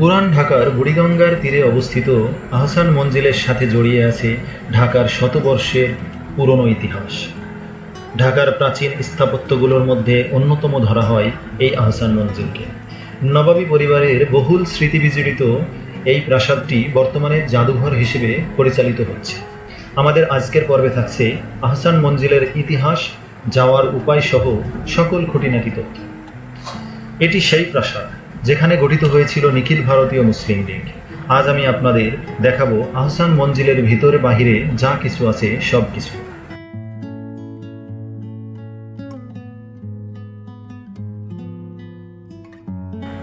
পুরান ঢাকার বুড়িগঙ্গার তীরে অবস্থিত আহসান মঞ্জিলের সাথে জড়িয়ে আছে ঢাকার শতবর্ষের পুরনো ইতিহাস। ঢাকার প্রাচীন স্থাপত্যগুলোর মধ্যে অন্যতম ধরা হয় এই আহসান মঞ্জিলকে। নবাবী পরিবারের বহুল স্মৃতি বিজড়িত এই প্রাসাদটি বর্তমানে জাদুঘর হিসেবে পরিচালিত হচ্ছে। আমাদের আজকের পর্বে থাকছে আহসান মঞ্জিলের ইতিহাস, যাওয়ার উপায় সহ সকল খুঁটিনাটি তথ্য। এটি সেই প্রাসাদ যেখানে গঠিত হয়েছিল নিখিল ভারতীয় মুসলিম লীগ। আজ আমি আপনাদের দেখাবো আহসান মঞ্জিলের ভিতরে বাহিরে যা কিছু আছে, সব কিছু।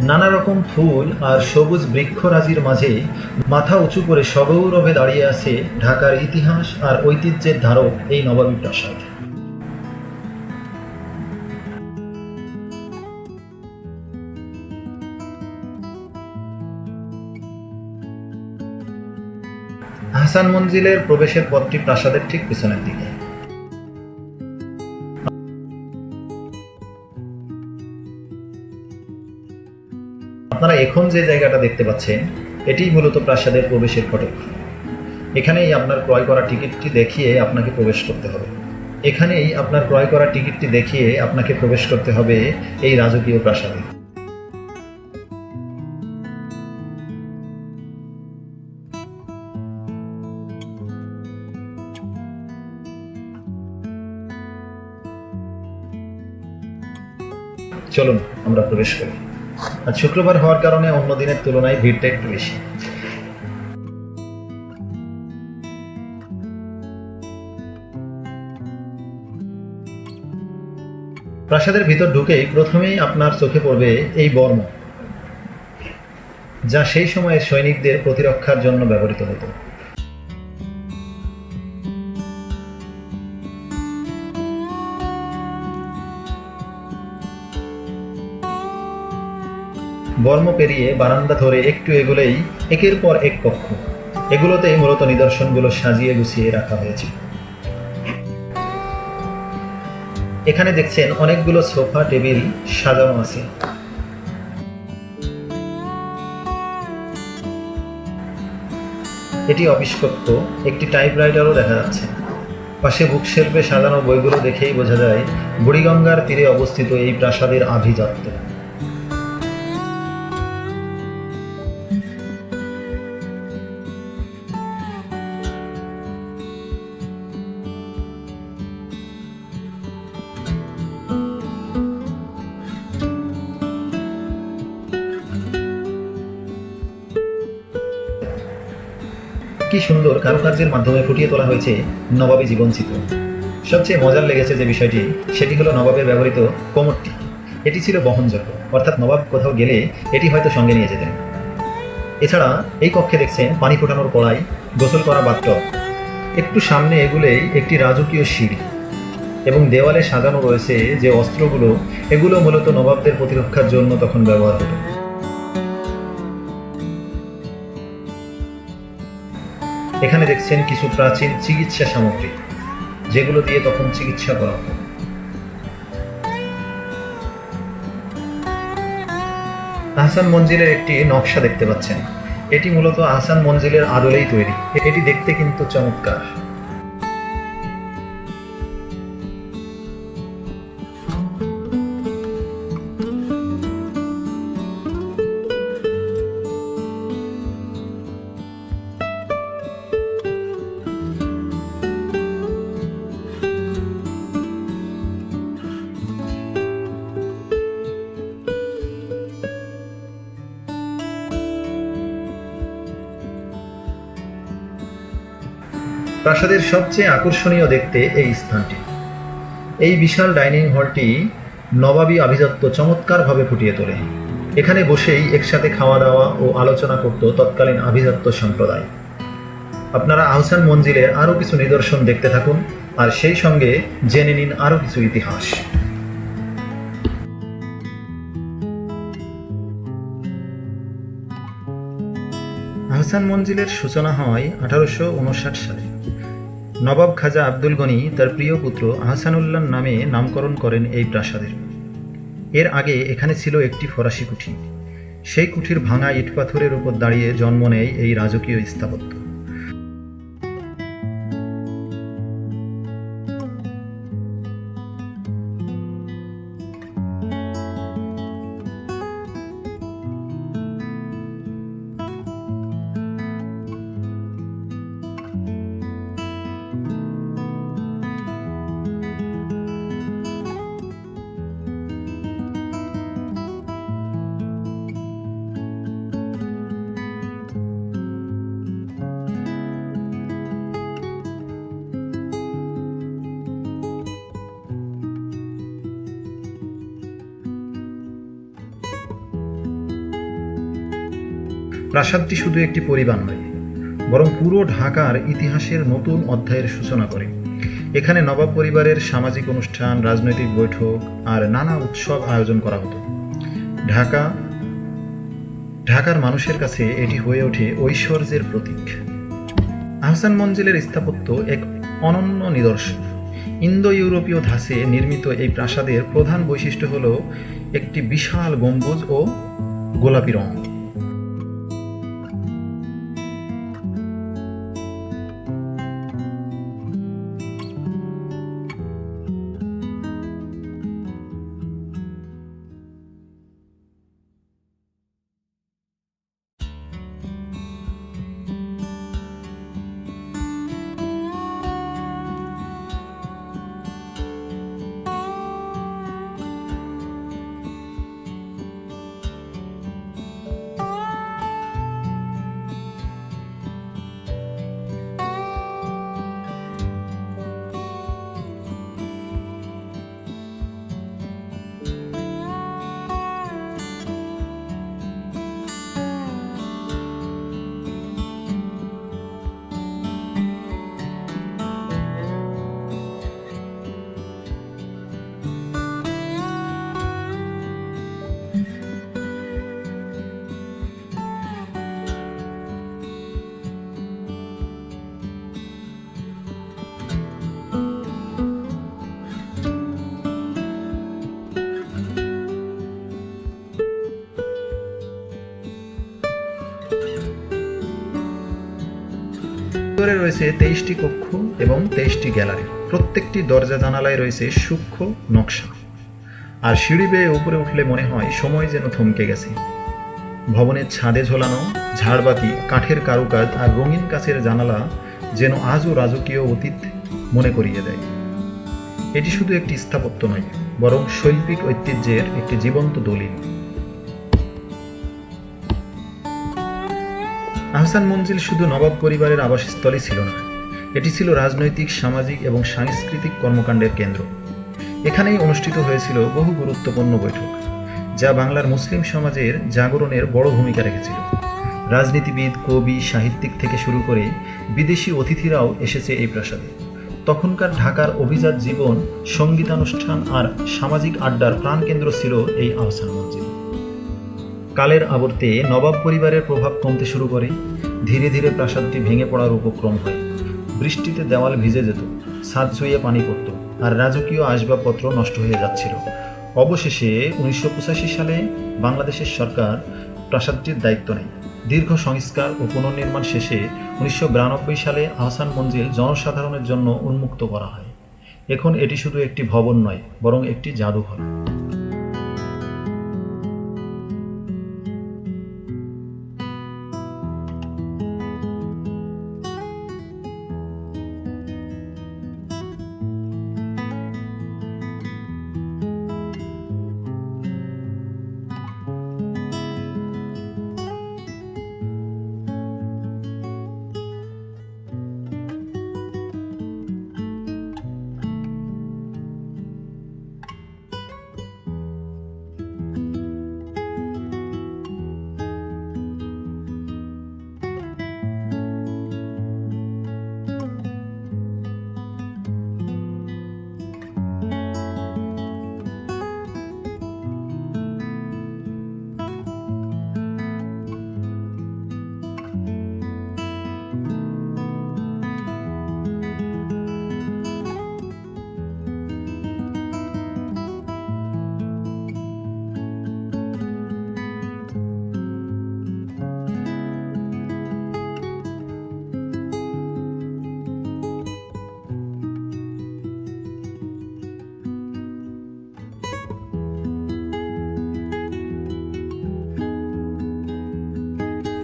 নানা রকম ফুল আর সবুজ বৃক্ষরাজির মাঝে মাথা উঁচু করে সগৌরবে দাঁড়িয়ে আছে ঢাকার ইতিহাস আর ঐতিহ্যের ধারক এই নবাবী প্রাসাদ। আহসান মঞ্জিলের প্রবেশের পথটি প্রাসাদের ঠিক পিছনের দিকে। আপনারা এখন যে জায়গাটা দেখতে পাচ্ছেন এটি মূলত প্রাসাদের প্রবেশের ফটক এখানেই আপনার ক্রয় করা টিকিটটি দেখিয়ে আপনাকে প্রবেশ করতে হবে। এখানেই আপনার ক্রয় করা টিকিটটি দেখিয়ে আপনাকে প্রবেশ করতে হবে এই রাজকীয় প্রাসাদে। চলুন, আমরা প্রবেশ করি। আর শুক্রবার হওয়ার কারণে অন্য দিনের তুলনায় ভিড়টা একটু বেশি। প্রাসাদের ভিতর ঢুকেই প্রথমেই আপনার চোখে পড়বে এই বর্ম যা সেই সময়ের সৈনিকদের প্রতিরক্ষার জন্য ব্যবহৃত হতো। বর্ম পেরিয়ে বারান্দা ধরে একটু এগুলেই একের পর এক কক্ষ। এগুলোতেই মূলত নিদর্শনগুলো সাজিয়ে গুছিয়ে রাখা হয়েছে এখানে দেখছেন অনেকগুলো সোফা, টেবিল সাজানো আছে। এটি কক্ষ, একটি টাইপরাইটারও দেখা যাচ্ছে। পাশে বুকশেলফে সাজানো বইগুলো দেখেই বোঝা যায়, বুড়িগঙ্গার তীরে অবস্থিত এই প্রাসাদের আভিজাত্য। কি সুন্দর কারুকার্যের মাধ্যমে ফুটিয়ে তোলা হয়েছে নবাবী জীবনচিত্র। সবচেয়ে মজার লেগেছে যে বিষয়টি, সেটি হলো নবাবের ব্যবহৃত কোমরটি। এটি ছিল বহনযোগ্য, অর্থাৎ নবাব কোথাও গেলে এটি হয়তো সঙ্গে নিয়ে যেতেন। এছাড়া এই কক্ষে দেখছেন পানি ফোটানোর কড়াই, গোসল করা বাথটব, একটু সামনে এগুলেই একটি রাজকীয় সিঁড়ি এবং দেওয়ালে সাজানো রয়েছে যে অস্ত্রগুলো, এগুলো মূলত নবাবদের প্রতিরক্ষার জন্য তখন ব্যবহার হতো। এখানে দেখছেন কিছু প্রাচীন চিকিৎসা সামগ্রী, যেগুলো দিয়ে তখন চিকিৎসা করা হতো। আহসান মঞ্জিলের একটি নকশা দেখতে পাচ্ছেন। এটি মূলত আহসান মঞ্জিলের আদলেই তৈরি। এটি দেখতে কিন্তু চমৎকার। প্রাসাদের সবচেয়ে আকর্ষণীয় দেখতে এই স্থানটি। এই বিশাল ডাইনিং হলটি নবাবী আভিজাত্য চমৎকারভাবে ফুটিয়ে তোলে। এখানে বসেই একসাথে খাওয়া দাওয়া ও আলোচনা করত তৎকালীন আভিজাত্য সম্প্রদায়। আপনারা আহসান মঞ্জিলের আরও কিছু নিদর্শন দেখতে থাকুন, আর সেই সঙ্গে জেনে নিন আরও কিছু ইতিহাস। আহসান মঞ্জিলের সূচনা হয় আঠারোশো উনষাট সালে। নবাব খাজা আব্দুল গনি তার প্রিয় পুত্র আহসানুল্লাহ নামে নামকরণ করেন এই প্রাসাদের। এর আগে এখানে ছিল একটি ফরাসি কুঠি। সেই কুঠির ভাঙা ইট পাথরের উপর দাঁড়িয়ে জন্ম নেয় এই রাজকীয় স্থাপত্য। প্রাসাদটি শুধু একটি পরিবার নয়, বরং পুরো ঢাকার ইতিহাসের নতুন অধ্যায়ের সূচনা করে। এখানে নবাব পরিবারের সামাজিক অনুষ্ঠান, রাজনৈতিক বৈঠক আর নানা উৎসব আয়োজন করা হতো। ঢাকা, ঢাকার মানুষের কাছে এটি হয়ে ওঠে ঐশ্বর্যের প্রতীক। আহসান মঞ্জিলের স্থাপত্য এক অনন্য নিদর্শন। ইন্দো ইউরোপীয় ধাঁচে নির্মিত এই প্রাসাদের প্রধান বৈশিষ্ট্য হল একটি বিশাল গম্বুজ ও গোলাপি রং। ভিতরে রয়েছে তেইশটি কক্ষ এবং তেইশটি গ্যালারি। প্রত্যেকটি দরজা জানালায় রয়েছে সূক্ষ্ম নকশা। আর সিঁড়ি বেয়ে উপরে উঠলে মনে হয় সময় যেন থমকে গেছে। ভবনের ছাদে ঝোলানো, ঝাড়বাতি, কাঠের কারুকাজ আর রঙিন কাছের জানালা যেন আজও রাজকীয় অতীত মনে করিয়ে দেয়। এটি শুধু একটি স্থাপত্য নয়, বরং শৈল্পিক ঐতিহ্যের একটি জীবন্ত দলিল। আহসান মঞ্জিল শুধু নবাব পরিবারের আবাসস্থলই ছিল না, এটি ছিল রাজনৈতিক, সামাজিক এবং সাংস্কৃতিক কর্মকাণ্ডের কেন্দ্র। এখানেই অনুষ্ঠিত হয়েছিল বহু গুরুত্বপূর্ণ বৈঠক, যা বাংলার মুসলিম সমাজের জাগরণের বড় ভূমিকা রেখেছিল। রাজনীতিবিদ, কবি, সাহিত্যিক থেকে শুরু করে বিদেশি অতিথিরাও এসেছে এই প্রাসাদে। তখনকার ঢাকার অভিজাত জীবন, সঙ্গীতানুষ্ঠান আর সামাজিক আড্ডার প্রাণকেন্দ্র ছিল এই আহসান মঞ্জিল। কালের আবর্তে নবাব পরিবারের প্রভাব কমতে শুরু করে, ধীরে ধীরে প্রাসাদটি ভেঙে পড়ার উপক্রম হয়। বৃষ্টিতে দেওয়াল ভিজে যেত, ছাদ ছুঁয়ে পানি পড়ত আর রাজকীয় আসবাবপত্র নষ্ট হয়ে যাচ্ছিল। অবশেষে উনিশশো পঁচাশি সালে বাংলাদেশের সরকার প্রাসাদটির দায়িত্ব নেয়। দীর্ঘ সংস্কার ও পুনর্নির্মাণ শেষে উনিশশো বিরানব্বই সালে আহসান মঞ্জিল জনসাধারণের জন্য উন্মুক্ত করা হয়। এখন এটি শুধু একটি ভবন নয়, বরং একটি জাদুঘর।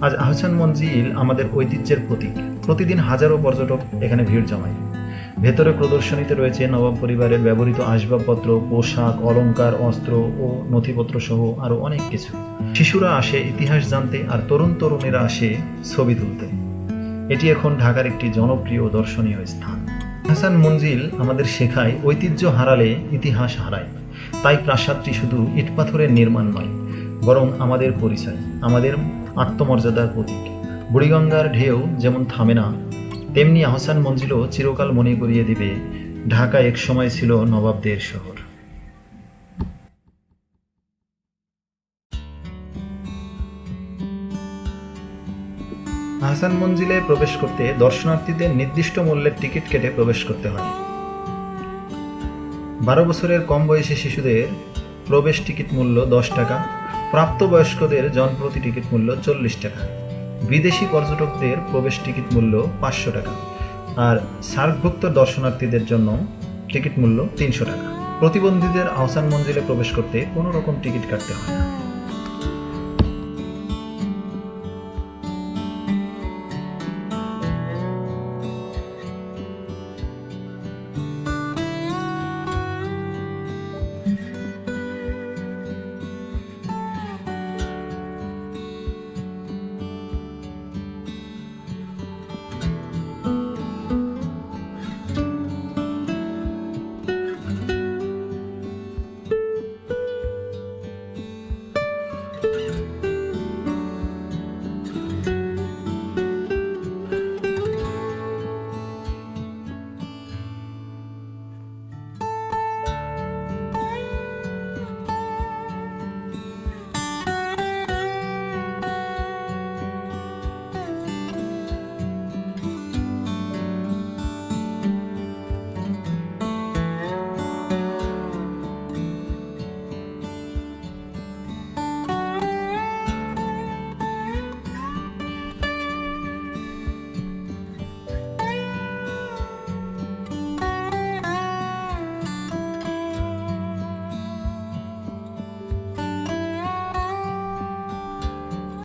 আজ আহসান মঞ্জিল আমাদের ঐতিহ্যের প্রতীক। প্রতিদিন হাজারো পর্যটক এখানে ভিড় জমায়। ভেতরে প্রদর্শনীতে রয়েছে নবাব পরিবারের ব্যবহৃত আসবাবপত্র, পোশাক, অলংকার, অস্ত্র ও নথিপত্র সহ আরও অনেক কিছু। শিশুরা আসে ইতিহাস জানতে আর তরুণ তরুণীরা আসে ছবি তুলতে। এটি এখন ঢাকার একটি জনপ্রিয় দর্শনীয় স্থান। হাসান মঞ্জিল আমাদের শেখায় ঐতিহ্য হারালে ইতিহাস হারায়। তাই প্রাসাদটি শুধু ইটপাথরের নির্মাণ নয় বরং আমাদের পরিচয়, আমাদের আত্মমর্যাদার প্রতীক। বুড়িগঙ্গার ঢেউ যেমন থামে না, তেমনি আহসান মঞ্জিলও চিরকাল মনে করিয়ে দিবে, ঢাকা এক সময় ছিল নবাবদের শহর। আহসান মঞ্জিলে প্রবেশ করতে দর্শনার্থীদের নির্দিষ্ট মূল্যের টিকিট কেটে প্রবেশ করতে হয়। বারো বছরের কম বয়সী শিশুদের প্রবেশ টিকিট মূল্য দশ টাকা প্রাপ্তবয়স্কদের জনপ্রতি টিকিট মূল্য চল্লিশ টাকা। বিদেশি পর্যটকদের প্রবেশ টিকিট মূল্য পাঁচশো টাকা। আর সার্কভুক্ত দর্শনার্থীদের জন্য টিকিট মূল্য তিনশো টাকা। প্রতিবন্ধীদের আহসান মঞ্জিলে প্রবেশ করতে কোনো রকম টিকিট কাটতে হয় না।